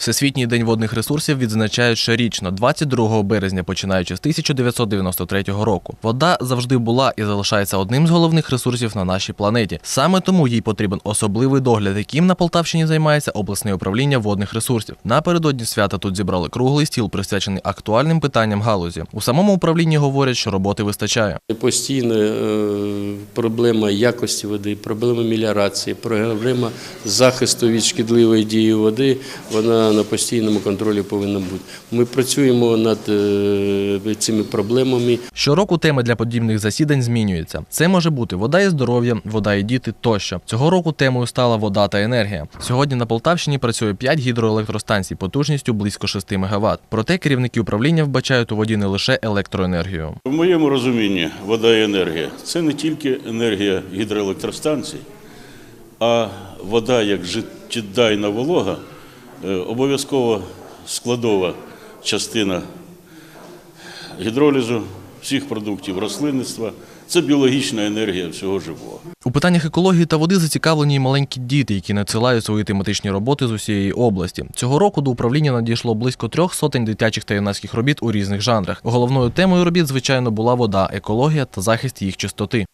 Всесвітній день водних ресурсів відзначають щорічно, 22 березня, починаючи з 1993 року. Вода завжди була і залишається одним з головних ресурсів на нашій планеті. Саме тому їй потрібен особливий догляд, яким на Полтавщині займається обласне управління водних ресурсів. Напередодні свята тут зібрали круглий стіл, присвячений актуальним питанням галузі. У самому управлінні говорять, що роботи вистачає. Постійно е, проблема якості води, проблема меліорації, проблема захисту від шкідливої дії води, вона на постійному контролі повинна бути. Ми працюємо над е, цими проблемами. Щороку теми для подібних засідань змінюються. Це може бути вода і здоров'я, вода і діти тощо. Цього року темою стала вода та енергія. Сьогодні на Полтавщині працює 5 гідроелектростанцій потужністю близько 6 МВт. Проте керівники управління вбачають у воді не лише електроенергію. В моєму розумінні вода і енергія це не тільки енергія гідроелектростанцій, а вода як життєдайна волога, обов'язково складова частина гідролізу всіх продуктів рослинництва. Це біологічна енергія всього живого. У питаннях екології та води зацікавлені й маленькі діти, які надсилають свої тематичні роботи з усієї області. Цього року до управління надійшло близько трьох сотень дитячих та юнацьких робіт у різних жанрах. Головною темою робіт, звичайно, була вода, екологія та захист їх чистоти.